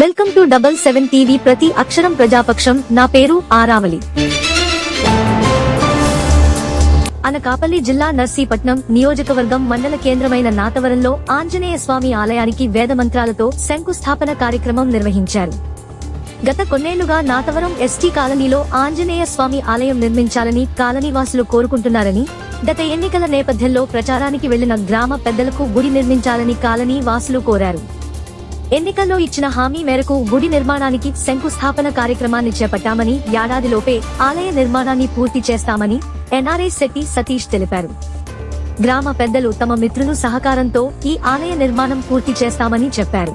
Welcome to double seven TV ప్రతి అక్షరం ప్రజాపక్షం. నా పేరు ఆరావళి. అనకాపల్లి జిల్లా నర్సీపట్నం నియోజకవర్గం మండల కేంద్రమైన నాతవరంలో ఆంజనేయ స్వామి ఆలయానికి వేద మంత్రాలతో శంకుస్థాపన కార్యక్రమం నిర్వహించారు. గత కొన్నేళ్ళుగా నాతవరం ఎస్టీ కాలనీలో ఆంజనేయ స్వామి ఆలయం నిర్మించాలని కాలనీవాసులు కోరుకుంటున్నారని గత ఎన్నికల నేపథ్యంలో ప్రచారానికి వెళ్ళిన గ్రామ పెద్దలకు గుడి నిర్మించాలని కాలనీ వాసులు కోరారు. ఎన్నికల్లో ఇచ్చిన హామీ మేరకు గుడి నిర్మాణానికి శంకుస్థాపన కార్యక్రమాన్ని చేపట్టామని ఏడాదిలోపే ఆలయ నిర్మాణాన్ని పూర్తి చేస్తామని ఎన్ఆర్ఐ శెట్టి సతీష్ తెలిపారు. గ్రామ పెద్దలు తమ మిత్రులు సహకారంతో ఈ ఆలయ నిర్మాణం పూర్తి చేస్తామని చెప్పారు.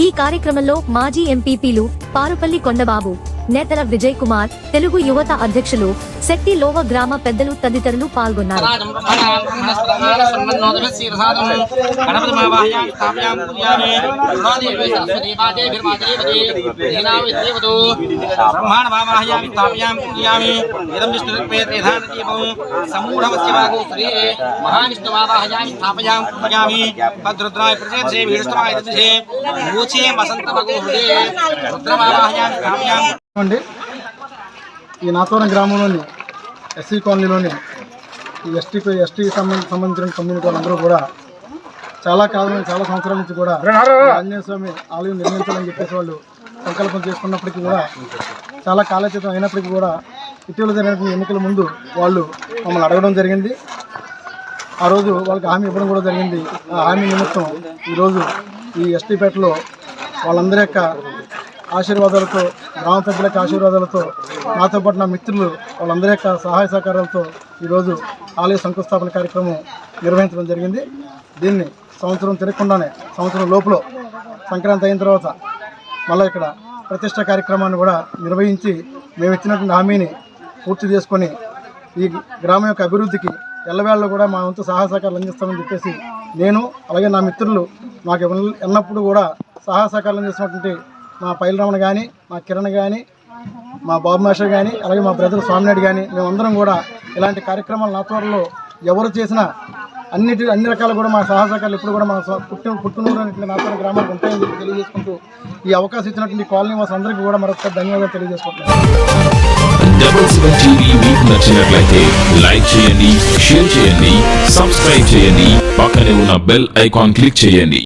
ఈ కార్యక్రమంలో మాజీ ఎంపీపీలు పారుపల్లి కొండబాబు నేతల విజయ్ కుమార్ తెలుగు యువత అధ్యక్షులు శక్తి లోవ గ్రామ పెద్దలు తదితరులు పాల్గొన్నారు. రాజం స్థాపయాం పూజయామి తద్రుద్రాయ వసంత స్థాపయాం అండి ఈ నాతోన గ్రామంలోని ఎస్సీ కాలనీలోని ఈ ఎస్టీకి ఎస్టీ సంబంధ సంబంధించిన కమ్యూనిటీ వాళ్ళందరూ కూడా చాలా కాలం చాలా సంవత్సరాల నుంచి కూడా ఆంజనేయ స్వామి ఆలయం నిర్మించాలని చెప్పేసి వాళ్ళు సంకల్పం చేసుకున్నప్పటికీ కూడా చాలా కాలచితం అయినప్పటికీ కూడా ఇటీవల జరిగిన ఎన్నికల ముందు వాళ్ళు మమ్మల్ని అడగడం జరిగింది. ఆ రోజు వాళ్ళకి హామీ ఇవ్వడం కూడా జరిగింది. ఆ హామీ నిమిత్తం ఈరోజు ఈ ఎస్టీపేటలో వాళ్ళందరి యొక్క ఆశీర్వాదాలతో గ్రామ పెద్దల యొక్క ఆశీర్వాదాలతో నాతో పాటు నా మిత్రులు వాళ్ళందరి యొక్క సహాయ సహకారాలతో ఈరోజు ఆలయ శంకుస్థాపన కార్యక్రమం నిర్వహించడం జరిగింది. దీన్ని సంవత్సరం తిరగకుండానే సంవత్సరం లోపల సంక్రాంతి అయిన తర్వాత మళ్ళీ ఇక్కడ ప్రతిష్ట కార్యక్రమాన్ని కూడా నిర్వహించి మేము ఇచ్చినటువంటి హామీని పూర్తి చేసుకొని ఈ గ్రామం యొక్క అభివృద్ధికి ఎల్లవేళలో కూడా మా వంతు సహాయ సహకారాలు అందిస్తామని చెప్పేసి నేను అలాగే నా మిత్రులు మాకు ఎన్నప్పుడు కూడా సహాయ సహకారాలు అందిస్తున్నటువంటి మా పైలరమణ కానీ మా కిరణ్ కానీ మా బాబు మాస్టర్ కానీ అలాగే మా బ్రదర్ స్వామినాయుడు కానీ మేమందరం కూడా ఇలాంటి కార్యక్రమాలు నా త్వరలో ఎవరు చేసినా అన్నిటి అన్ని రకాలు కూడా మా సహాయ ఇప్పుడు కూడా మన పుట్టిన పుట్టినూరు నాతోని గ్రామాలకు ఉంటాయని చెప్పి తెలియజేసుకుంటూ ఈ అవకాశం ఇచ్చినటువంటి కాలనీ వాసు అందరికీ కూడా మరొకసారి ధన్యవాదాలు తెలియజేసుకుంటున్నాను. లైక్ చేయండి షేర్ చేయండి సబ్స్క్రైబ్ చేయండి పక్కనే ఉన్న బెల్ ఐకాన్ క్లిక్ చేయండి.